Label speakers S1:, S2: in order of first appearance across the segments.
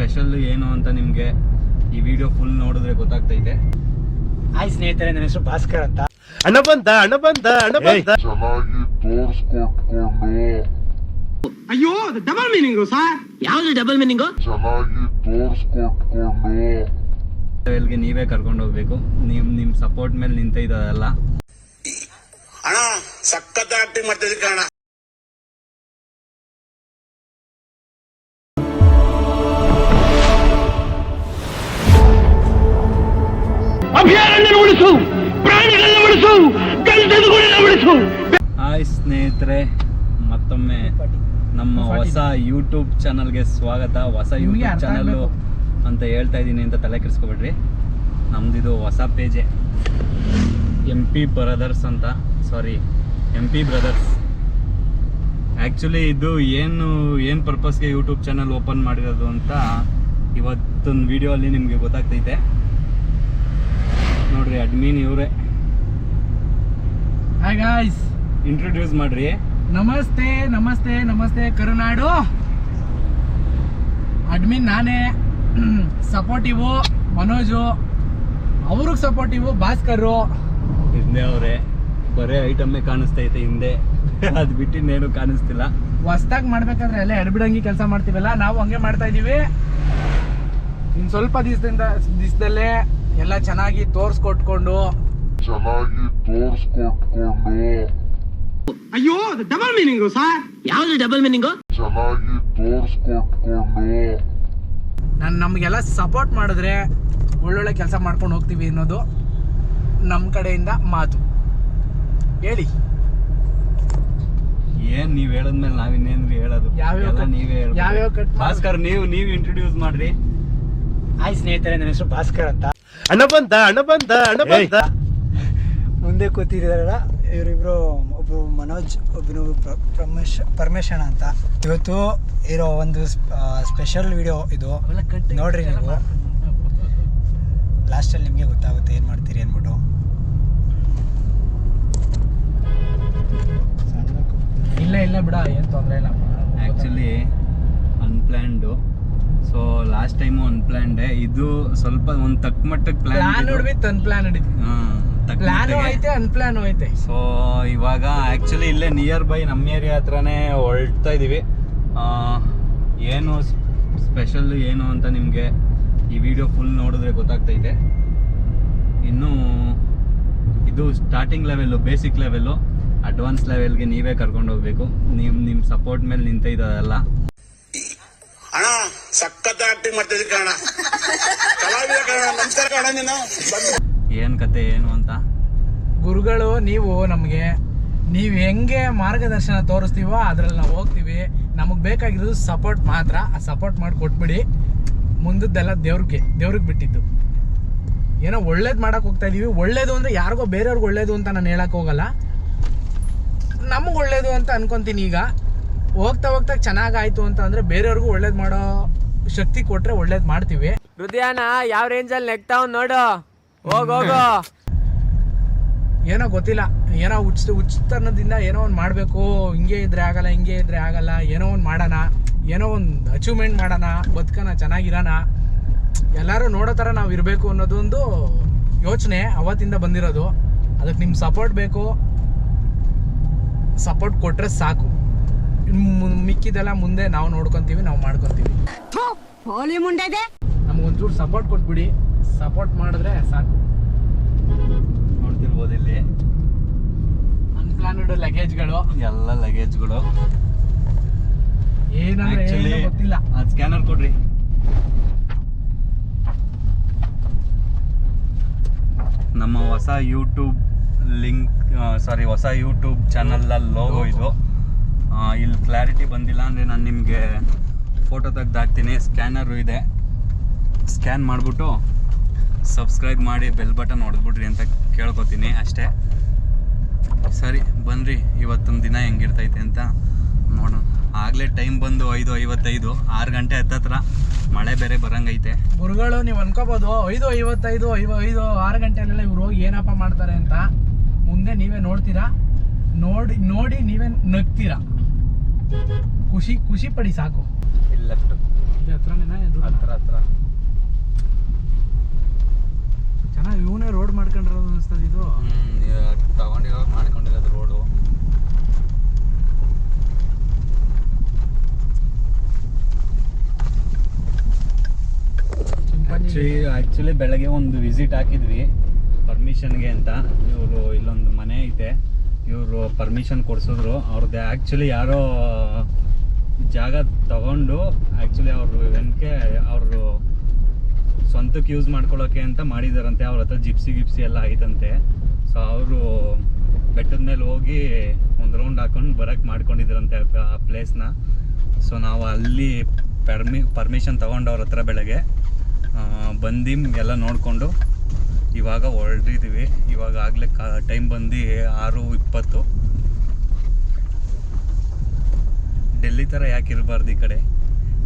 S1: Special ಏನು ಅಂತ ನಿಮಗೆ ಈ ವಿಡಿಯೋ ಫುಲ್ ನೋಡಿದ್ರೆ ಗೊತ್ತಾಗ್ತೈತೆ.
S2: ಹಾಯ್ ಸ್ನೇಹಿತರೆ ನನ್ನ ಹೆಸರು ಭಾಸ್ಕರ್ ಅಂತ.
S3: ಅಣ್ಣ ಬಂತ ಅಣ್ಣ ಬಂತ ಅಣ್ಣ ಬಂತ
S4: ಚೆನ್ನಾಗಿ ತೋರ್ಸ್ಕೊಟ್ಕೊಂಡು.
S2: ಅಯ್ಯೋ ಡಬಲ್ ಮೀನಿಂಗ್ ಸರ್ ಯಾವ್ದು ಡಬಲ್ ಮೀನಿಂಗು
S4: ಚೆನ್ನಾಗಿ ತೋರ್ಸ್ಕೊಟ್ಕೊಂಡು.
S1: ಲೆವೆಲ್ಗೆ ನೀವೇ ಕರ್ಕೊಂಡು ಹೋಗ್ಬೇಕು. ನಿಮ್ ನಿಮ್ ಸಪೋರ್ಟ್ ಮೇಲೆ ನಿಂತೈತದಲ್ಲ
S5: ಅಣ್ಣ ಸಖತ್ ಆಕ್ಟಿಂಗ್ ಮಾಡ್ತಿದ್ದೀರಿ ಕಣ
S1: ಹಾಯ್ ಸ್ನೇಹಿತರೆ ಮತ್ತೊಮ್ಮೆ ನಮ್ಮ ಹೊಸ ಯೂಟ್ಯೂಬ್ ಚಾನಲ್ಗೆ ಸ್ವಾಗತ. ಹೊಸ ಯೂಟ್ಯೂಬ್ ಚಾನಲ್ ಅಂತ ಹೇಳ್ತಾ ಇದ್ದೀನಿ ಅಂತ ತಲೆ ಕೆಡಿಸ್ಕೊಬೇಡ್ರಿ. ನಮ್ದಿದು ಹೊಸ ಪೇಜೆ ಎಂ. ಪಿ ಬ್ರದರ್ಸ್ ಅಂತ. Sorry M P brothers actually ಇದು ಏನು ಏನು ಪರ್ಪಸ್ಗೆ ಯೂಟ್ಯೂಬ್ ಚಾನಲ್ ಓಪನ್ ಮಾಡಿರೋದು ಅಂತ ಇವತ್ತೊಂದು ವಿಡಿಯೋ ಅಲ್ಲಿ ನಿಮಗೆ ಗೊತ್ತಾಗ್ತೈತೆ. ನೋಡ್ರಿ ಅಡ್ಮಿನ್ ಇವರೇ.
S2: ಹಾಯ್ ಗಾಯ್ಸ್
S1: ಇಂಟ್ರೊಡ್ಯೂಸ್ ಮಾಡ್ರಿ.
S2: ನಮಸ್ತೆ ನಮಸ್ತೆ ನಮಸ್ತೆ ಕರುನಾಡು. ಅಡ್ಮಿನ್ ನಾನೇ. ಸಪೋರ್ಟಿವು ಮನೋಜು. ಅವ್ರಿಗೆ ಸಪೋರ್ಟಿವು ಭಾಸ್ಕರು.
S1: ಹಿಂದೆ ಅವರೇ. ಬರೇ ಕಾಣಿಸ್ತಾ ಇದೆ ಹಿಂದೆ. ಅದು ಬಿಟ್ಟು ಇನ್ನೇನು ಕಾಣಿಸ್ತಿಲ್ಲ.
S2: ಹೊಸ್ದಾಗಿ ಮಾಡ್ಬೇಕಾದ್ರೆ ಅಲ್ಲೇ ಎಡ್ಬಿಡಂಗಿ ಕೆಲಸ ಮಾಡ್ತೀವಲ್ಲ ನಾವು ಹಂಗೆ ಮಾಡ್ತಾ ಇದೀವಿ. ಇನ್ ಸ್ವಲ್ಪ ದಿವಸದಿಂದ ದಿವಸದಲ್ಲೇ ಎಲ್ಲ ಚೆನ್ನಾಗಿ ತೋರ್ಸ್ಕೊಟ್ಕೊಂಡು
S4: ಚೆನ್ನಾಗಿ ತೋರ್ಸ್ಕೊಟ್ಕೊಂಡು.
S2: ಅಯ್ಯೋ ಡಬಲ್ ಮೀನಿಂಗು ಸರ್ ಯಾವ್ದು ಡಬಲ್ ಮೀನಿಂಗು
S4: ಚೆನ್ನಾಗಿ ತೋರ್ಸ್ಕೊಟ್ಕೊಂಡು.
S2: ನಾನು ನಮಗೆಲ್ಲ ಸಪೋರ್ಟ್ ಮಾಡಿದ್ರೆ ಒಳ್ಳೊಳ್ಳೆ ಕೆಲಸ ಮಾಡ್ಕೊಂಡು ಹೋಗ್ತೀವಿ ಅನ್ನೋದು ನಮ್ಮ ಕಡೆಯಿಂದ ಮಾತು. ಹೇಳಿ.
S1: ಏನ್ ನೀವ್ ಹೇಳದ್ಮೇಲೆ ನಾವಿನ್ನೇನ್ರಿ ಹೇಳೋದು?
S2: ಯಾವ್ಯಾವ
S1: ಎಲ್ಲ
S2: cut-
S1: ನೀವೇ ಹೇಳ್ಬೇಕು.
S2: ಯಾವ್ಯಾವ cut ಮಾಡ್-
S1: ಭಾಸ್ಕರ್ ನೀವು ನೀವು ಇಂಟ್ರೊಡ್ಯೂಸ್ ಮಾಡ್ರಿ.
S2: ಹಾಯ್ ಸ್ನೇಹಿತರೆ ನನ್ನ ಹೆಸರು ಭಾಸ್ಕರ್ ಅಂತ.
S3: ಹಣ ಬಂತ ಹಣ ಬಂತ ಹಣ ಬಂತ
S6: ಮುಂದೆ ಕೂತಿದ್ದಾರಲ್ಲ ಇವರಿಬ್ರು ಒಬ್ಬರು ಮನೋಜ್ ಒಬ್ಬರು ಪ್ರಮೇಶ್ ಪರಮೇಶಣ್ಣ ಅಂತ. ಇವತ್ತು ಇರೋ ಒಂದು ಸ್ಪೆಷಲ್ ವಿಡಿಯೋ ಇದು. ನೋಡ್ರಿ ನೀವು. ಲಾಸ್ಟಲ್ಲಿ ನಿಮಗೆ ಗೊತ್ತಾಗುತ್ತೆ ಏನು ಮಾಡ್ತೀರಿ ಅಂದ್ಬಿಟ್ಟು.
S2: ಇಲ್ಲ ಇಲ್ಲ ಬಿಡ ಏನು ತೊಂದರೆ ಇಲ್ಲ.
S1: Actually unplanned so last time unplanned ಇದು ಸ್ವಲ್ಪ ಒಂದು ತಕ್ಕ ಮಟ್ಟಕ್ಕೆ
S2: ಪ್ಲಾನ್
S1: ಪ್ಲಾನ್
S2: ನೋಡ್ವಿ ತನ್ ಪ್ಲಾನ್ ಹಿಡಿದ್ವಿ ಪ್ಲಾನ್ ಐತೆ ಅನ್ಪ್ಲಾನ್ ಐತೆ.
S1: ಸೊ ಇವಾಗ ಆಕ್ಚುಲಿ ಇಲ್ಲೇ ನಿಯರ್ ಬೈ ನಮ್ಮ ಏರಿಯಾ ಹತ್ರನೇ ಹೊರಡ್ತಾ ಇದ್ದೀವಿ ಆ, ಏನು ಸ್ಪೆಷಲ್ ಏನು ಅಂತ ನಿಮಗೆ ಈ ವಿಡಿಯೋ ಫುಲ್ ನೋಡಿದ್ರೆ ಗೊತ್ತಾಗ್ತೈತೆ ಇನ್ನು ಇದು starting level basic level advance ಲೆವೆಲ್ಗೆ ನೀವೇ ಕರ್ಕೊಂಡು ಹೋಗ್ಬೇಕು. ನಿಮ್ಮ ನಿಮ್ಮ ಸಪೋರ್ಟ್ ಮೇಲೆ ನಿಂತ
S5: ಅಣ್ಣ ಸಖತ್ ಆಕ್ಟಿಂಗ್ ಮಾಡ್ತಿದ್ರಿ ಕಣ ಕಲಾವಿದ ಕಣ ನಮಸ್ಕಾರ ಕಣ ನೀನು.
S1: ಏನು ಕತೆ ಏನು ಅಂತ?
S2: ಗುರುಗಳು ನೀವು ನಮಗೆ ನೀವು ಹೆಂಗೆ ಮಾರ್ಗದರ್ಶನ ತೋರಿಸ್ತೀವೋ ಅದ್ರಲ್ಲಿ ನಾವು ಹೋಗ್ತೀವಿ. ನಮಗೆ ಬೇಕಾಗಿರೋದು ಸಪೋರ್ಟ್ ಮಾತ್ರ. ಆ ಸಪೋರ್ಟ್ ಮಾಡಿ ಕೊಟ್ಬಿಡಿ. ಮುಂದದ್ದೆಲ್ಲ ದೇವ್ರಿಗೆ ದೇವ್ರಿಗೆ ಬಿಟ್ಟಿದ್ದು. ಏನೋ ಒಳ್ಳೇದು ಮಾಡಕ್ ಹೋಗ್ತಾ ಇದೀವಿ. ಒಳ್ಳೇದು ಅಂದ್ರೆ ಯಾರಿಗೋ ಬೇರೆಯವ್ರಿಗೆ ಒಳ್ಳೇದು ಅಂತ ನಾನು ಹೇಳಕ್ ಹೋಗಲ್ಲ. ನಮಗೆ ಒಳ್ಳೇದು ಅಂತ ಅನ್ಕೊಂತೀನಿ ಈಗ. ಹೋಗ್ತಾ ಹೋಗ್ತಾ ಚೆನ್ನಾಗಾಯ್ತು ಅಂತ ಅಂದ್ರೆ ಬೇರೆಯವ್ರಿಗೂ ಒಳ್ಳೇದು ಮಾಡೋ ಶಕ್ತಿ ಕೊಟ್ಟರೆ ಒಳ್ಳೇದು ಮಾಡ್ತೀವಿ.
S7: ಹೃದಯನ ಯಾವ ರೇಂಜಲ್ಲಿ ನೆಗ್ತಾವ್ ನೋಡು. ಹೋಗ್ ಹೋಗು.
S2: ಏನೋ ಗೊತ್ತಿಲ್ಲ. ಏನೋ ಉಚಿತ ಉಚ್ತನದಿಂದ ಏನೋ ಒಂದು ಮಾಡಬೇಕು. ಹಿಂಗೆ ಇದ್ರೆ ಆಗಲ್ಲ ಹಿಂಗೆ ಇದ್ರೆ ಆಗಲ್ಲ. ಏನೋ ಒಂದು ಮಾಡೋಣ. ಏನೋ ಒಂದು ಅಚೀವ್ಮೆಂಟ್ ಮಾಡೋಣ. ಬದುಕನ ಚೆನ್ನಾಗಿರೋಣ. ಎಲ್ಲರೂ ನೋಡೋ ಥರ ನಾವು ಇರಬೇಕು ಅನ್ನೋದೊಂದು ಯೋಚನೆ ಅವತ್ತಿಂದ ಬಂದಿರೋದು. ಅದಕ್ಕೆ ನಿಮ್ಮ ಸಪೋರ್ಟ್ ಬೇಕು. ಸಪೋರ್ಟ್ ಕೊಟ್ಟರೆ ಸಾಕು. ಮಿಕ್ಕಿದೆಲ್ಲ ಮುಂದೆ ನಾವು ನೋಡ್ಕೊತೀವಿ ನಾವು ಮಾಡ್ಕೊತೀವಿ. ನಮಗೊಂಚೂರು ಸಪೋರ್ಟ್ ಕೊಟ್ಬಿಡಿ. ಸಪೋರ್ಟ್ ಮಾಡಿದ್ರೆ ಸಾಕು.
S1: ನೋಡ್ತಿರ್ಬೋದು ಇಲ್ಲಿ.
S2: ಅನ್ಪ್ಲಾನ್ಡ್ ಲಗೇಜ್ಗಳು
S1: ಎಲ್ಲ ಲಗೇಜ್ಗಳು
S2: ಏನಂದ್ರೆ ಗೊತ್ತಿಲ್ಲ.
S1: ಅದು ಸ್ಕ್ಯಾನರ್ ಕೊಡ್ರಿ. ನಮ್ಮ ಹೊಸ ಯೂಟ್ಯೂಬ್ ಲಿಂಕ್ ಸಾರಿ ಹೊಸ ಯೂಟ್ಯೂಬ್ ಚಾನಲ್ ಲೋಗೋ ಇದು. ಇಲ್ಲಿ ಕ್ಲಾರಿಟಿ ಬಂದಿಲ್ಲ ಅಂದರೆ ನಾನು ನಿಮಗೆ ಫೋಟೋ ತೆಗ್ದು ಹಾಕ್ತೀನಿ ಸ್ಕ್ಯಾನರು ಇದೆ. ಸ್ಕ್ಯಾನ್ ಮಾಡಿಬಿಟ್ಟು ಸಬ್ಸ್ಕ್ರೈಬ್ ಮಾಡಿ ಬೆಲ್ ಬಟನ್ ಹೊಡೆದ್ಬಿಡ್ರಿ ಅಂತ ಕೇಳ್ಕೊತೀನಿ ಅಷ್ಟೇ. ಸರಿ ಬನ್ನಿರಿ ಇವತ್ತೊಂದು ದಿನ ಹೆಂಗಿರ್ತೈತೆ ಅಂತ ನೋಡೋಣ. ಆಗಲೇ ಟೈಮ್ ಬಂದು ಐದು ಐವತ್ತೈದು ಆರು ಗಂಟೆ ಹತ್ತತ್ರ ಮಳೆ ಬೇರೆ ಬರಂಗೈತೆ.
S2: ಗುರುಗಳು ನೀವು ಅನ್ಕೋಬೋದು ಐದು ಐವತ್ತೈದು ಐವ ಐದು ಆರು ಗಂಟೆಲೆಲ್ಲ ಇವ್ರು ಹೋಗಿ ಏನಪ್ಪ ಮಾಡ್ತಾರೆ ಅಂತ ಮುಂದೆ ನೀವೇ ನೋಡ್ತೀರಾ? ನೋಡಿ ನೋಡಿ ನೀವೇ ನಗ್ತೀರಾ? ಖುಷಿ ಖುಷಿ ಪಡಿ ಸಾಕು.
S1: ಇಲ್ಲಿ ಚೆನ್ನಾಗಿ
S2: ಇವನೇ ರೋಡ್ ಮಾಡ್ಕೊಂಡ್ರ ಅನಿಸ್ತದೆ ಇದು.
S1: ತಗೊಂಡಿರೋ ಮಾಡ್ಕೊಂಡಿರೋದು ರೋಡು ಆ್ಯಕ್ಚುಲಿ ಬೆಳಗ್ಗೆ ಒಂದು ವಿಸಿಟ್ ಹಾಕಿದ್ವಿ ಪರ್ಮಿಷನ್ಗೆ ಅಂತ. ಇವರು ಇಲ್ಲೊಂದು ಮನೆ ಐತೆ. ಇವರು ಪರ್ಮಿಷನ್ ಕೊಡಿಸಿದ್ರು. ಅವ್ರದ್ದು ಆ್ಯಕ್ಚುಲಿ ಯಾರೋ ಜಾಗ ತಗೊಂಡು ಆ್ಯಕ್ಚುಲಿ ಅವರು ಏನಕ್ಕೆ ಅವರು ಸ್ವಂತಕ್ಕೆ ಯೂಸ್ ಮಾಡ್ಕೊಳ್ಳೋಕೆ ಅಂತ ಮಾಡಿದಾರಂತೆ. ಅವ್ರ ಹತ್ರ ಜಿಪ್ಸಿ ಗಿಪ್ಸಿ ಎಲ್ಲ ಆಯ್ತಂತೆ. ಸೊ ಅವರು ಬೆಟ್ಟದ ಮೇಲೆ ಹೋಗಿ ಒಂದು ರೌಂಡ್ ಹಾಕೊಂಡು ಬರೋಕ್ಕೆ ಮಾಡ್ಕೊಂಡಿದ್ರಂತೆ ಆ- ಪ್ಲೇಸ್ನ ಸೊ ನಾವು ಅಲ್ಲಿ ಪರ್ಮಿ ಪರ್ಮಿಷನ್ ತೊಗೊಂಡು ಅವ್ರ ಹತ್ರ ಬೆಳಗ್ಗೆ ಬಂದು ಎಲ್ಲ ನೋಡಿಕೊಂಡು ಇವಾಗ ಹೊರಟಿದ್ದೀವಿ ಇವಾಗ ಆಗಲೇ ಕಾ ಟೈಮ್ ಬಂದು ಆರು ಇಪ್ಪತ್ತು. ಡೆಲ್ಲಿ ಥರ ಯಾಕೆ ಇರಬಾರ್ದು ಈ ಕಡೆ?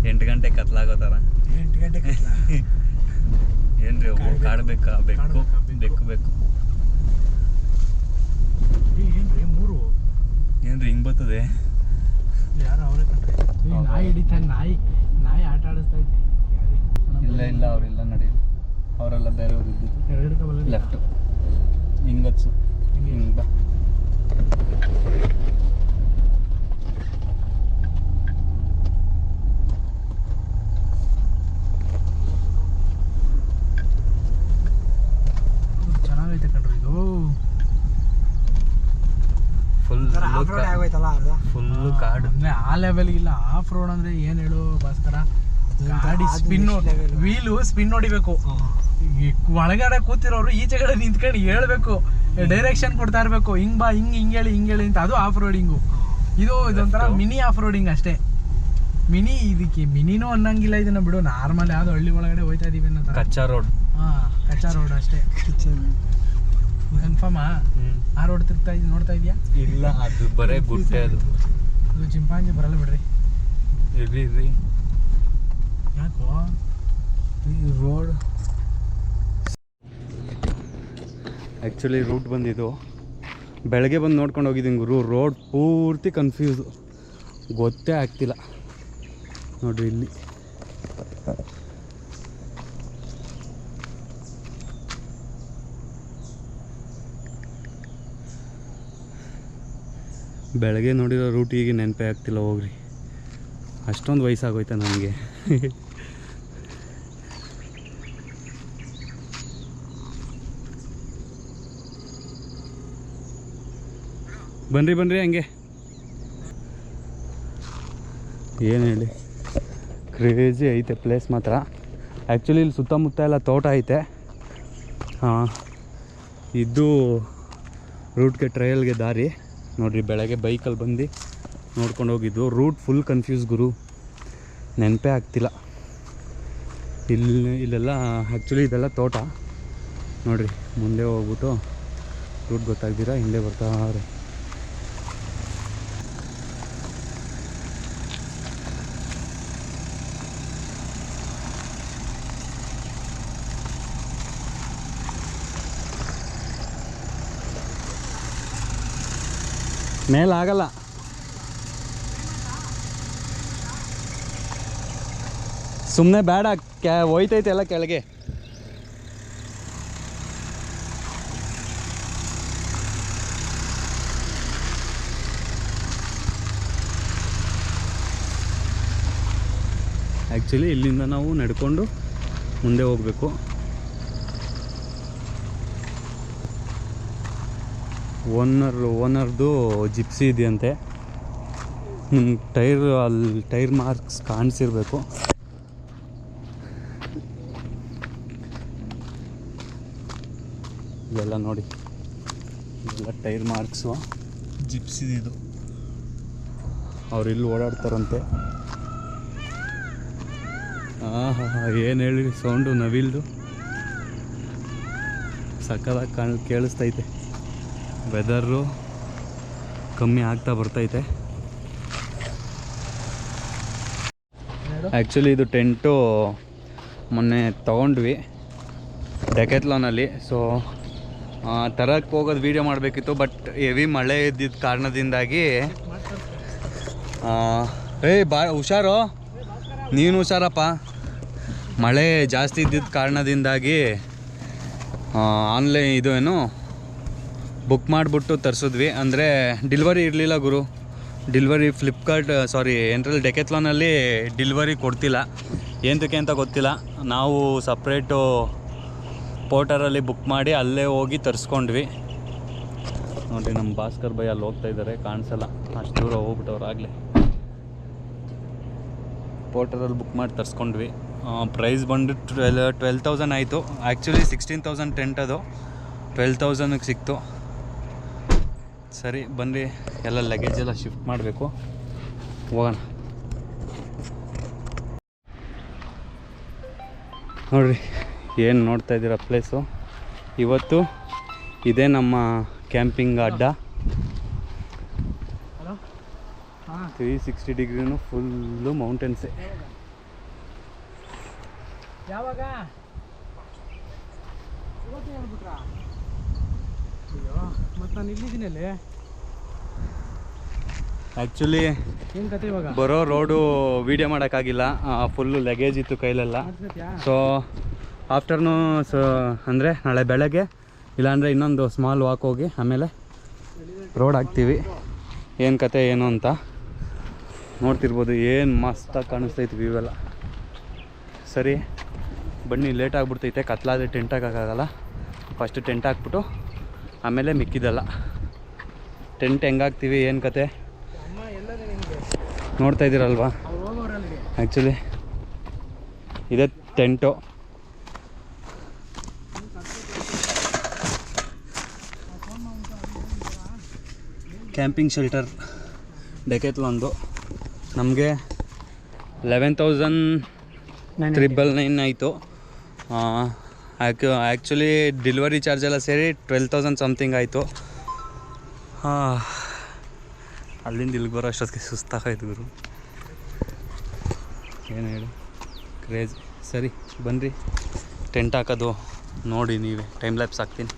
S1: ಎಂಟು ಗಂಟೆ ಕತ್ಲಾಗೋ ಥರ
S2: ಎಂಟು ಗಂಟೆ
S1: ಏನ್ರಿ ಅವು? ಕಾಡ್ಬೇಕಾ. ಬೆಕ್ಕು?
S2: ಬೆಕ್ಕು?
S1: ಬೆಕ್ಕು
S2: ಏನ್ರಿ? ಮೂರು.
S1: ಏನ್ರಿ ಹಿಂಗ್ ಬರ್ತದೆ?
S2: ಯಾರು ಅವರೇ ಕಂಡ್ರೆ ನಾಯಿ ಹಿಡಿತಾನೆ ನಾಯಿ ನಾಯಿ ಆಟ ಆಡಿಸ್ತಾ ಐತಿ ಯಾರಿ?
S1: ಇಲ್ಲ ಇಲ್ಲ ಅವರೆಲ್ಲ ನಡಿ. ಅವರೆಲ್ಲ ಬೇರೆಯವ್ರು ಇದ್ದಿದ್ದು. ಲೆಫ್ಟ್ ಹಿಂಗಚ್ಚು ಹಿಂಗೆ ಬಾ
S2: ಚೆನ್ನಾಗೈತೆ ಕಣ್ರಿ ಇದು
S1: ಫುಲ್
S6: ಆಫ್ ರೋಡ್ ಆಗೋಯ್ತಲ್ಲ ಅರ್ಧ?
S1: ಫುಲ್ಲು ಕಾಡು.
S2: ಅಂದ್ರೆ ಆ ಲೆವೆಲ್ ಇಲ್ಲ. ಆಫ್ ರೋಡ್ ಅಂದ್ರೆ ಏನ್ ಹೇಳು ಭಾಸ್ಕರ? ಗಾಡಿ ಸ್ಪಿನ್ ವೀಲು ಸ್ಪಿನ್ ಹೊಡಿಬೇಕು ಈ ಒಳಗಡೆ ಕೂತಿರೋರು ಈಚೆಗಡೆ ನಿಂತ್ಕೊಂಡು ಹೇಳ್ಬೇಕು. ಡೈರೆಕ್ಷನ್ ಕೊಡ್ತಾ ಇರ್ಬೇಕು. ಹಿಂಗ್ ಬಾ ಹಿಂಗ್ ಹಿಂಗ್ ಹೇಳಿ ಹಿಂಗ್ ಹೇಳಿ ಅಂತ. ಅದು ಆಫ್ ರೋಡಿಂಗು ಇದು ಇದೊಂಥರ. ಮಿನಿ ಆಫ್ ರೋಡಿಂಗ್ ಅಷ್ಟೇ. ಮಿನಿ ಇದಕ್ಕೆ ಮಿನಿನೂ ಅನ್ನಂಗಿಲ್ಲ ಇದನ್ನ ಬಿಡು. ನಾರ್ಮಲ್ ಯಾವ್ದು ಹಳ್ಳಿ ಒಳಗಡೆ ಹೋಯ್ತಾ ಇದೀವಿ ಅನ್ನೋ
S1: ಕಚ್ಚಾ ರೋಡ್
S2: ಹಾ ಕಚ್ಚಾ ರೋಡ್ ಅಷ್ಟೇ. ಕನ್ಫರ್ಮಾ ಆ? ರೋಡ್ ತಿರ್ತಾ ಇದ್ ನೋಡ್ತಾ ಇದೀಯಾ?
S1: ಇಲ್ಲ ಅದು ಬರೇ ಗುಟ್ಟೆ ಅದು.
S2: ಇದು ಚಿಂಪಾಂಜಿ ಬರಲ್ಲ ಬಿಡ್ರಿ.
S1: ಇರ್ರಿ ಇರ್ರಿ.
S2: ಯಾಕೋ?
S1: ಈ ರೋಡ್ ಆ್ಯಕ್ಚುಲಿ ರೂಟ್ ಬಂದಿದ್ದು. ಬೆಳಗ್ಗೆ ಬಂದು ನೋಡ್ಕೊಂಡು ಹೋಗಿದ್ದೀನಿ ಗುರು. ರೋಡ್ ಪೂರ್ತಿ ಕನ್ಫ್ಯೂಸು ಗೊತ್ತೇ ಆಗ್ತಿಲ್ಲ. ನೋಡಿರಿ ಇಲ್ಲಿ. ಬೆಳಗ್ಗೆ ನೋಡಿರೋ ರೂಟ್ ಈಗ ನೆನಪೇ ಆಗ್ತಿಲ್ಲ, ಹೋಗ್ರಿ. ಅಷ್ಟೊಂದು ವಯಸ್ಸಾಗೋಯ್ತಾ ನನಗೆ. ಬನ್ರಿ ಬನ್ರಿ ಹಂಗೆ. ಏನು ಹೇಳಿ? ಕ್ರೇಜಿ ಐತೆ ಪ್ಲೇಸ್ ಮಾತ್ರ. ಆ್ಯಕ್ಚುಲಿ ಇಲ್ಲಿ ಸುತ್ತಮುತ್ತ ಎಲ್ಲ ತೋಟ ಐತೆ. ಹಾಂ. ಇದು ರೂಟ್ಗೆ ಟ್ರಯಲ್ಗೆ ದಾರಿ. ನೋಡ್ರಿ, ಬೆಳಗ್ಗೆ ಬೈಕಲ್ಲಿ ಬಂದು ನೋಡ್ಕೊಂಡು ಹೋಗಿದ್ದು. ರೂಟ್ ಫುಲ್ ಕನ್ಫ್ಯೂಸ್ ಗುರು. ನೆನಪೇ ಆಗ್ತಿಲ್ಲ. ಇಲ್ಲಿ ಇಲ್ಲೆಲ್ಲ ಆ್ಯಕ್ಚುಲಿ ಇದೆಲ್ಲ ತೋಟ. ನೋಡಿರಿ, ಮುಂದೆ ಹೋಗ್ಬಿಟ್ಟು ರೂಟ್ ಗೊತ್ತಾಗ್ದಿರ, ಹಿಂದೆ ಬರ್ತಾವ್ರೆ ಮೇಲಾಗಲ್ಲ. ಸುಮ್ಮನೆ ಬೇಡ ಕ್ಯಾ ಹೋಯ್ತೈತೆ ಎಲ್ಲ ಕೆಳಗೆ. ಆ್ಯಕ್ಚುಲಿ ಇಲ್ಲಿಂದ ನಾವು ನಡ್ಕೊಂಡು ಮುಂದೆ ಹೋಗಬೇಕು. ಓನರ್, ಓನರ್ದು ಜಿಪ್ಸಿ ಇದೆಯಂತೆ. ಟೈರ್ ಅಲ್ಲಿ ಟೈರ್ ಮಾರ್ಕ್ಸ್ ಕಾಣಿಸಿರ್ಬೇಕು. ಇದೆಲ್ಲ ನೋಡಿ. ಇದೆಲ್ಲ ಟೈರ್ ಮಾರ್ಕ್ಸು. ಜಿಪ್ಸಿದಿದು ಅವ್ರು ಇಲ್ಲಿ ಓಡಾಡ್ತಾರಂತೆ. ಆಹಾ, ಏನು ಹೇಳಿ ಸೌಂಡು ನವಿಲ್ದು. ಸಕ್ಕದಾಗ ಕಾಣ್, ಕೇಳಿಸ್ತೈತೆ. ವೆದರು ಕಮ್ಮಿ ಆಗ್ತಾ ಬರ್ತೈತೆ. ಆ್ಯಕ್ಚುಲಿ ಇದು ಟೆಂಟು ಮೊನ್ನೆ ತೊಗೊಂಡ್ವಿ ಡೆಕೆತ್ಲೋನಲ್ಲಿ ಸೊ ತರಕ್ಕೆ ಹೋಗೋದು ವೀಡಿಯೋ ಮಾಡಬೇಕಿತ್ತು ಬಟ್ ಹೆವಿ ಮಳೆ ಇದ್ದಿದ್ದ ಕಾರಣದಿಂದಾಗಿ ಏಯ್ ಬಾ, ಹುಷಾರು? ನೀನು ಹುಷಾರಪ್ಪ? ಮಳೆ ಜಾಸ್ತಿ ಇದ್ದಿದ್ದ ಕಾರಣದಿಂದಾಗಿ ಆನ್ಲೈನ್ ಇದು ಏನು ಬುಕ್ ಮಾಡಿಬಿಟ್ಟು ತರಿಸಿದ್ವಿ. ಅಂದರೆ ಡಿಲ್ವರಿ ಇರಲಿಲ್ಲ ಗುರು. ಡಿಲ್ವರಿ ಫ್ಲಿಪ್ಕಾರ್ಟ್ ಸಾರಿ ಏನರಲ್ಲಿ ಡೆಕೆತ್ಲಾನಲ್ಲಿ ಡಿಲ್ವರಿ ಕೊಡ್ತಿಲ್ಲ. ಏನಕ್ಕೆ ಅಂತ ಗೊತ್ತಿಲ್ಲ. ನಾವು ಸಪ್ರೇಟು ಪೋರ್ಟರಲ್ಲಿ ಬುಕ್ ಮಾಡಿ ಅಲ್ಲೇ ಹೋಗಿ ತರಿಸ್ಕೊಂಡ್ವಿ. ನೋಡಿರಿ ನಮ್ಮ ಭಾಸ್ಕರ್ ಬೈ ಅಲ್ಲಿ ಹೋಗ್ತಾ ಇದ್ದಾರೆ ಕಾಣಿಸಲ್ಲ. ಅಷ್ಟು ದೂರ ಹೋಗ್ಬಿಟ್ಟವ್ರು ಆಗಲಿ. ಪೋರ್ಟರಲ್ಲಿ ಬುಕ್ ಮಾಡಿ ತರಿಸ್ಕೊಂಡ್ವಿ. ಪ್ರೈಸ್ ಬಂದು ಟ್ವೆಲ್ ಟ್ವೆಲ್ ತೌಸಂಡ್ ಆಯಿತು. ಆ್ಯಕ್ಚುಲಿ ಸಿಕ್ಸ್ಟೀನ್ ತೌಸಂಡ್ ಟೆಂಟ್ ಅದು. ಟ್ವೆಲ್ ತೌಸಂಡಿಗೆ ಸಿಕ್ತು. ಸರಿ ಬನ್ನಿ ಎಲ್ಲ ಲಗೇಜ್ ಎಲ್ಲ ಶಿಫ್ಟ್ ಮಾಡಬೇಕು. ಹೋಗೋಣ. ನೋಡ್ರಿ, ಏನು ನೋಡ್ತಾ ಇದ್ದೀರಾ ಪ್ಲೇಸು ಇವತ್ತು ಇದೇ ನಮ್ಮ ಕ್ಯಾಂಪಿಂಗ್ ಅಡ್ಡ. ತ್ರೀ ಸಿಕ್ಸ್ಟಿ ಡಿಗ್ರಿನೂ ಫುಲ್ಲು ಮೌಂಟೇನ್ಸೇ
S2: ಯಾವಾಗ? ಅಯ್ಯೋ ಮತ್ತು ನಾನು
S1: ಆ್ಯಕ್ಚುಲಿ
S2: ಏನು ಕತೆ ಇವಾಗ?
S1: ಬರೋ ರೋಡು ವೀಡಿಯೋ ಮಾಡೋಕ್ಕಾಗಿಲ್ಲ. ಫುಲ್ಲು ಲಗೇಜ್ ಇತ್ತು ಕೈಲೆಲ್ಲ. ಸೊ ಆಫ್ಟರ್ನೂ ಸೊ ಅಂದರೆ ನಾಳೆ ಬೆಳಗ್ಗೆ ಇಲ್ಲಾಂದರೆ ಇನ್ನೊಂದು ಸ್ಮಾಲ್ ವಾಕ್ ಹೋಗಿ ಆಮೇಲೆ ರೋಡ್ ಹಾಕ್ತೀವಿ. ಏನು ಕತೆ ಏನು ಅಂತ ನೋಡ್ತಿರ್ಬೋದು. ಏನು ಮಸ್ತಾಗಿ ಕಾಣಿಸ್ತೈತಿ ವ್ಯೂ ಎಲ್ಲ. ಸರಿ ಬನ್ನಿ ಲೇಟ್ ಆಗಿಬಿಡ್ತೈತೆ. ಕತ್ಲಾದರೆ ಟೆಂಟ್ ಹಾಕೋಕ್ಕಾಗಲ್ಲ ಫಸ್ಟ್ ಟೆಂಟ್ ಹಾಕ್ಬಿಟ್ಟು ಆಮೇಲೆ ಮಿಕ್ಕಿದಲ್ಲ ಟೆಂಟ್ ಹೆಂಗಾಗ್ತೀವಿ, ಏನು ಕತೆ? ನೋಡ್ತಾ ಇದ್ದೀರಲ್ವಾ? ಆ್ಯಕ್ಚುಲಿ ಇದೇ ಟೆಂಟು ಕ್ಯಾಂಪಿಂಗ್ ಶೆಲ್ಟರ್ ಡೆಕೆತ್ಲೊಂದು ನಮಗೆ ಲೆವೆನ್ ತೌಸಂಡ್ ತ್ರಿಬಲ್ ನೈನ್ ಆಯಿತು. ಆ್ಯಕ್ಚುಲಿ ಡೆಲಿವರಿ ಚಾರ್ಜ್ ಎಲ್ಲ ಸೇರಿ ಟ್ವೆಲ್ ತೌಸಂಡ್ ಸಮಥಿಂಗ್ ಆಯಿತು. ಹಾಂ, ಅಲ್ಲಿಂದ ಇಲ್ಲಿಗೆ ಬರೋ ಅಷ್ಟೊತ್ತಿಗೆ ಸುಸ್ತಾಗೋಯ್ತು ಗುರು. ಏನು ಹೇಳಿ? ಕ್ರೇಜ್ ಸರಿ ಬನ್ನಿರಿ ಟೆಂಟ್ ಹಾಕೋದು ನೋಡಿ ನೀವೇ. ಟೈಮ್ ಲ್ಯಾಪ್ಸ್ ಹಾಕ್ತೀನಿ.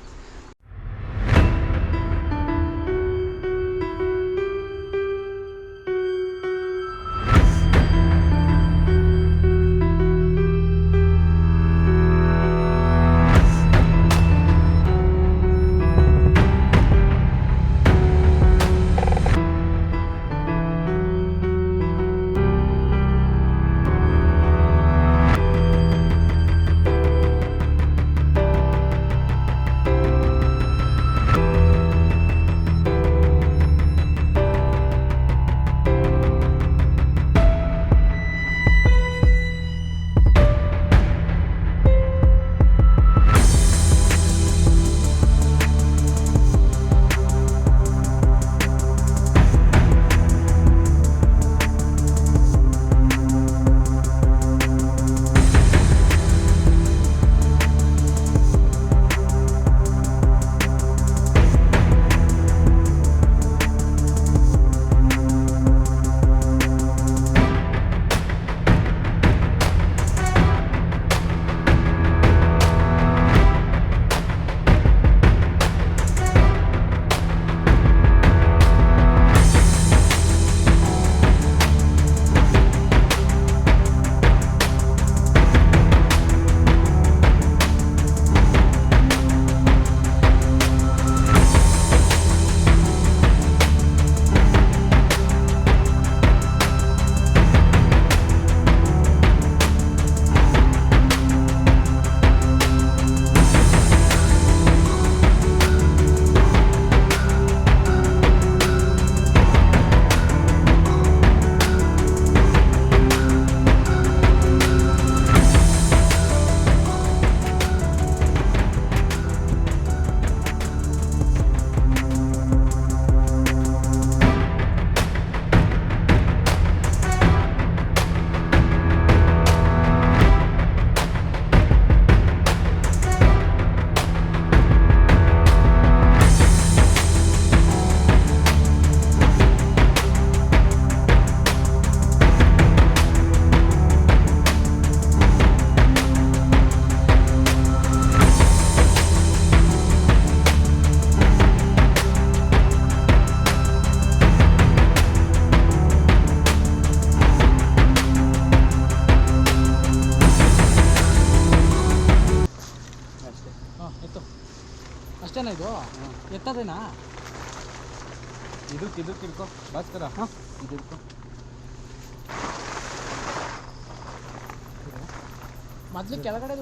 S2: ಕೆಳಗಡೆ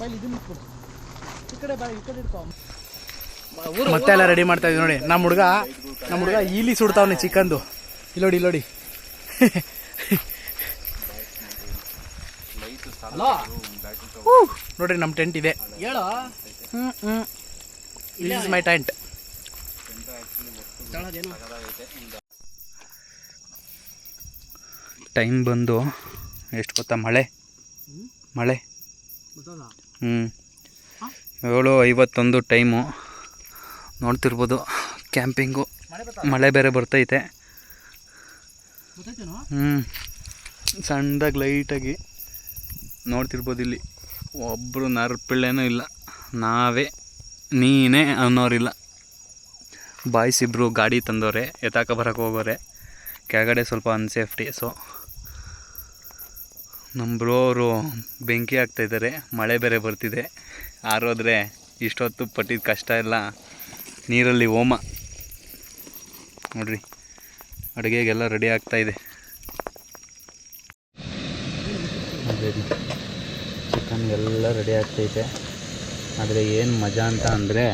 S2: ಬೈಲ್ ಇದನ್ನ ಇಟ್ಬಿಡು. ಈ ಕಡೆ ಬಾ ಈ ಕಡೆ ಇಟ್ಕೊ. ಮತ್ತೆ ಎಲ್ಲ ರೆಡಿ ಮಾಡ್ತಾ ಇದ್ದೀವಿ ನೋಡಿ. ನಮ್ಮ ಹುಡುಗ ನಮ್ಮ ಹುಡುಗ ಈಲಿ ಸುಡ್ತಾವನೆ ಚಿಕನ್ದು ಇಲ್ಲೋಡಿ ಇಲ್ಲೋಡಿ ಇಲ್ಲಿ ನೋಡಿ. ನೋಡ್ರಿ ನಮ್ಮ ಟೆಂಟ್ ಇದೆ. ಹೇಳೋ. Hmm hmm. Is my tent
S1: time ಬಂದು ಎಷ್ಟು ಗೊತ್ತಾ ಮಳೆ? ಮಳೆ. ಹ್ಞೂ ಏಳು ಐವತ್ತೊಂದು ಟೈಮು ನೋಡ್ತಿರ್ಬೋದು ಕ್ಯಾಂಪಿಂಗು ಮಳೆ ಬೇರೆ ಬರ್ತೈತೆ. ಹ್ಞೂ ಸಣ್ಣದಾಗಿ ಲೈಟಾಗಿ ನೋಡ್ತಿರ್ಬೋದು ಇಲ್ಲಿ. ಒಬ್ಬರು ನರ್ಪಿಳ್ಳೇನೂ ಇಲ್ಲ. ನಾವೇ ನೀನೇ ಅನ್ನೋರಿಲ್ಲ. ಬಾಯ್ಸ್ ಇಬ್ಬರು ಗಾಡಿ ತಂದೋರೆ ಎತ್ತಾಕ ಬರೋಕೆ ಹೋಗೋರೆ. ಕೆಳಗಡೆ ಸ್ವಲ್ಪ ಅನ್ಸೇಫ್ಟಿ ಸೊ ನಮ್ಮ ಬ್ರೋ ಅವರು ಬೆಂಕಿ ಹಾಕ್ತಾಯಿದ್ದಾರೆ ಮಳೆ ಬೇರೆ ಬರ್ತಿದೆ. ಆರೋದ್ರೆ ಇಷ್ಟೊತ್ತು ಪಟ್ಟಿದ ಕಷ್ಟ ಎಲ್ಲ ನೀರಲ್ಲಿ ಹೋಮ. ನೋಡ್ರಿ, ಅಡುಗೆಗೆಲ್ಲ ರೆಡಿ ಆಗ್ತಾ ಇದೆ. ಚಿಕನ್ ಎಲ್ಲ ರೆಡಿ ಆಗ್ತೈತೆ ಆದರೆ ಏನು ಮಜಾ ಅಂತ ಅಂದರೆ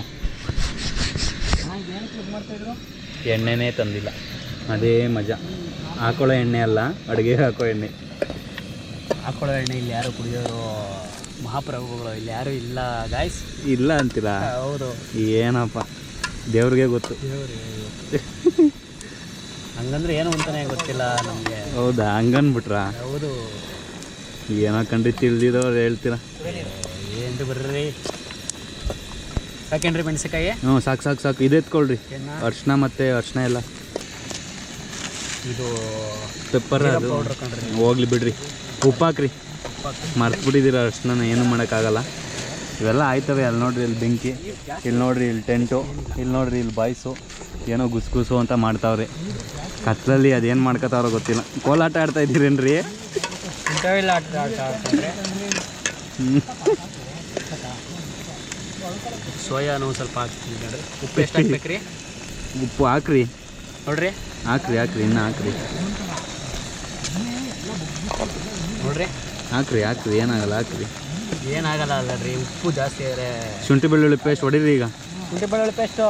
S1: ಎಣ್ಣೆನೇ ತಂದಿಲ್ಲ. ಅದೇ ಮಜಾ. ಹಾಕೊಳ್ಳೋ ಎಣ್ಣೆ ಅಲ್ಲ, ಅಡುಗೆ ಹಾಕೋ ಎಣ್ಣೆ.
S2: ಹಾಕೊಳ್ಳೋ ಎಣ್ಣೆ ಇಲ್ಲಿ ಯಾರು ಕುಡಿಯೋರು ಮಹಾಪ್ರಭುಗಳು ಇಲ್ಲಿ ಯಾರು ಇಲ್ಲ ಗಾಯ್ಸ್
S1: ಇಲ್ಲ ಅಂತಿಲ್ಲ
S2: ಹೌದು.
S1: ಏನಪ್ಪ? ದೇವ್ರಿಗೆ ಗೊತ್ತು.
S2: ಹಂಗಂದ್ರೆ ಏನು ಅಂತಾನೆ ಗೊತ್ತಿಲ್ಲ ನಮಗೆ.
S1: ಹೌದಾ? ಹಂಗನ್ಬಿಟ್ರಾ?
S2: ಹೌದು.
S1: ಏನೋ ಕಂಡ್ರಿ ತಿಳಿದಿರೋರು ಹೇಳ್ತೀರಾ?
S2: ಏನು ಬರ್ರಿ? ಸಾಕೇನ್ರಿ ಮೆಣಸಿಕಾಯಿ
S1: ಹ್ಞೂ ಸಾಕು ಸಾಕು ಸಾಕು. ಇದು ಎತ್ಕೊಳ್ರಿ. ಅರ್ಶಿನ ಮತ್ತು ಅರ್ಶಿನ ಎಲ್ಲ.
S2: ಇದು
S1: ಪೆಪ್ಪರ್ ಅದು. ಹೋಗ್ಲಿ ಬಿಡ್ರಿ. ಉಪ್ಪು ಹಾಕ್ರಿ ಮರ್ತ್ಬಿಟ್ಟಿದ್ದೀರ ನಾನು ಏನು ಮಾಡೋಕ್ಕಾಗಲ್ಲ. ಇವೆಲ್ಲ ಆಯ್ತವೆ ಅಲ್ಲಿ ನೋಡ್ರಿ ಇಲ್ಲಿ ಬೆಂಕಿ ಇಲ್ಲಿ ನೋಡ್ರಿ ಇಲ್ಲಿ ಟೆಂಟು ಇಲ್ಲಿ ನೋಡ್ರಿ ಇಲ್ಲಿ ಬಾಯ್ಸು ಏನೋ ಗುಸು ಗುಸು ಅಂತ ಮಾಡ್ತಾವ್ರಿ. ಕತ್ಲಲ್ಲಿ ಅದೇನು ಮಾಡ್ಕೋತಾವ್ರೋ ಗೊತ್ತಿಲ್ಲ. ಕೋಲಾಟ ಆಡ್ತಾ ಇದ್ದೀರೇನ್ರಿ?
S2: ಸೋಯಾನು ಸ್ವಲ್ಪ ಹಾಕ್ತೀನಿ ಉಪ್ಪು ಎಷ್ಟು ಹಾಕ್ಬೇಕ್ರಿ?
S1: ಉಪ್ಪು ಹಾಕ್ರಿ.
S2: ನೋಡ್ರಿ.
S1: ಹಾಕ್ರಿ ಹಾಕ್ರಿ ಇನ್ನೂ ಹಾಕ್ರಿ.
S2: ನೋಡ್ರಿ.
S1: ಹಾಕ್ರಿ ಹಾಕ್ರಿ ಏನಾಗಲ್ಲ ಹಾಕ್ರಿ.
S2: ಏನಾಗಲ್ಲ ಅಲ್ಲ ರೀ ಉಪ್ಪು ಜಾಸ್ತಿ ಆದರೆ
S1: ಶುಂಠಿ ಬೆಳ್ಳುಳ್ಳಿ ಪೇಸ್ಟ್ ಹೊಡೀರಿ ಈಗ.
S2: ಶುಂಠಿ ಬೆಳ್ಳುಳ್ಳಿ ಪೇಸ್ಟು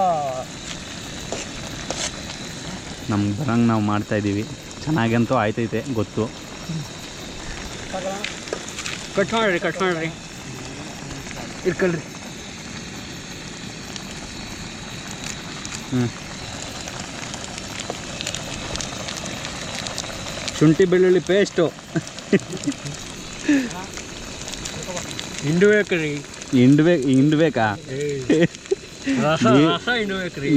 S1: ನಮ್ಗೆ ಬರಂಗೆ ನಾವು ಮಾಡ್ತಾ ಇದ್ದೀವಿ ಚೆನ್ನಾಗಂತೂ ಆಯ್ತೈತೆ ಗೊತ್ತು.
S2: ಕಟ್ ಮಾಡ್ರಿ ಕಟ್ ಮಾಡ್ರಿ. ಇಟ್ಕೊಳ್ರಿ.
S1: ಹ್ಞೂ ಶುಂಠಿ ಬೆಳ್ಳುಳ್ಳಿ ಪೇಸ್ಟು ಹಿಂಡ್ಬೇಕು? ಹಿಂಡ್ಬೇಕಾ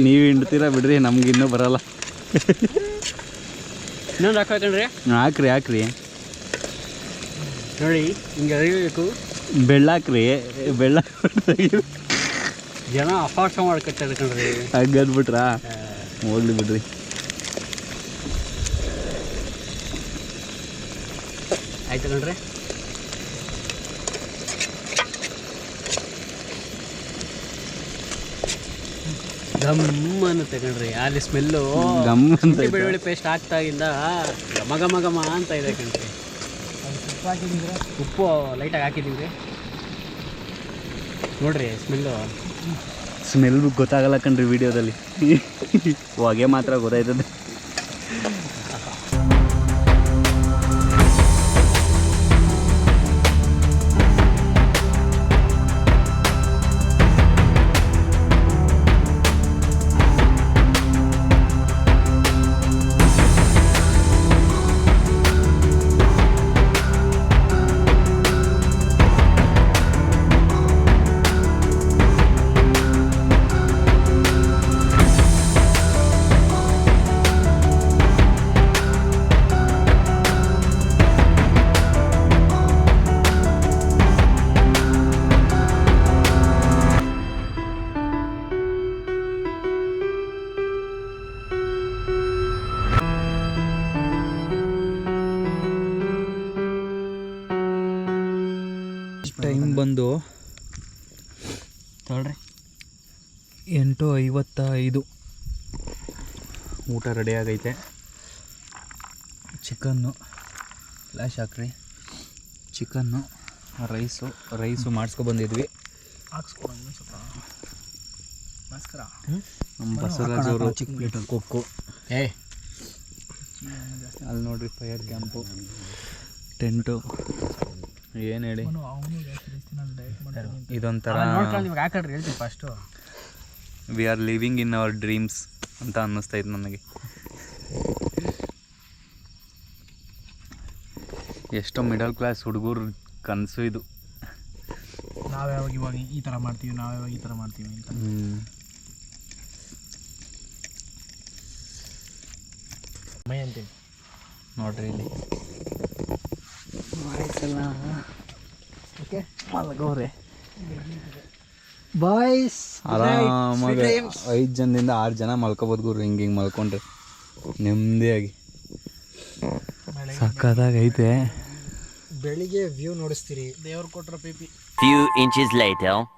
S1: ನೀವು ಹಿಂಡ್ತೀರಾ ಬಿಡ್ರಿ ನಮ್ಗೆ ಇನ್ನೂ ಬರಲ್ಲ.
S2: ಇನ್ನೊಂದು
S1: ಹಾಕ್ರಿ. ಹಾಕ್ರಿ
S2: ನೋಡಿ ಹಿಂಗೆ ಅರಿಬೇಕು.
S1: ಬೆಳ್ಳಾಕ್ರಿ ಬೆಳ್ಳ
S2: ಜನ ಅಪಾರ್ಥ ಮಾಡ್ಕೊತಾರೆ ಕಣ್ರಿ.
S1: ಹೋಗ್ಲಿ ಬಿಡ್ರಿ.
S2: ಆಯ್ತು ಕಣ್ರಿ ಗಮ್ ಅನ್ನುತ್ತೆ ಕಣ್ರಿ ಅಲ್ಲಿ ಸ್ಮೆಲ್ಲು.
S1: ಗಮ್ ಅಂತ
S2: ಬೆಳ್ಳುಳ್ಳಿ ಪೇಸ್ಟ್ ಹಾಕ್ತಾಗಿಂದ ಘಮ ಘಮ ಘಮ ಅಂತ ಇದೆ ಕಣ್ರಿ. ಉಪ್ಪು ಲೈಟಾಗಿ ಹಾಕಿದ್ದೀವಿ ನೋಡ್ರಿ ಸ್ಮೆಲ್ಲು.
S1: ಸ್ಮೆಲ್ ಗೊತ್ತಾಗಲ್ಲ ಕಣ್ರಿ ವಿಡಿಯೋದಲ್ಲಿ. ಹೊಗೆ ಮಾತ್ರ ಗೊತ್ತಾಯ್ತದೆ. ಟೈಮ್ ಬಂದು
S2: ತೊಳ್ರಿ
S1: ಎಂಟು ಐವತ್ತ ಐದು ಊಟ ರೆಡಿ ಆಗೈತೆ. ಚಿಕನ್ನು. ಫ್ಲ್ಯಾಶ್ ಹಾಕ್ರಿ. ಚಿಕನ್ನು ರೈಸು ರೈಸು ಮಾಡಿಸ್ಕೊಬಂದಿದ್ವಿ
S2: ಹಾಕ್ಸ್ಕೊಡು ಸ್ವಲ್ಪ.
S1: ನಮ್ಮ ಬಸವರಾಜ್ ಅವರು ಕುಕ್ಕು.
S2: ಏ
S1: ಅಲ್ಲಿ ನೋಡ್ರಿ ಫೈರ್ ಕ್ಯಾಂಪು ಟೆಂಟು ಏನು ಹೇಳಿ? ಇದೊಂಥರ
S2: first
S1: we are living in our dreams ಅಂತ ಅನ್ನಿಸ್ತೈತೆ ನನಗೆ. ಎಷ್ಟೋ ಮಿಡಲ್ ಕ್ಲಾಸ್ ಹುಡುಗರು ಕನಸು ಇದು.
S2: ನಾವು ಯಾವಾಗ ಇವಾಗ ಈ ಥರ ಮಾಡ್ತೀವಿ ನಾವು ಯಾವಾಗ ಈ ಥರ ಮಾಡ್ತೀವಿ ಅಂತ. ಮೈ ಅಂತೀನಿ.
S1: ನೋಡ್ರಿ ಇಲ್ಲಿ.
S6: ಮಲಗೋರೆ ಬಾಯ್ಸ್
S1: ಆರಾಮಾಗಿ ಐದು ಜನದಿಂದ ಆರು ಜನ ಮಲ್ಕೋಬೋದು ಗುರು ಹಿಂಗೆ ಹಿಂಗೆ ಮಲ್ಕೊಂಡ್ರೆ. ನೆಮ್ಮದಿಯಾಗಿ. ಸಕ್ಕತ್ತಾಗಿ ಐತೆ.
S6: ಬೆಳಿಗ್ಗೆ ವ್ಯೂ ನೋಡಿಸ್ತೀರಿ.
S2: ದೇವ್ರು ಕೊಟ್ಟರ ಪಿಪಿ.
S7: Few inches later.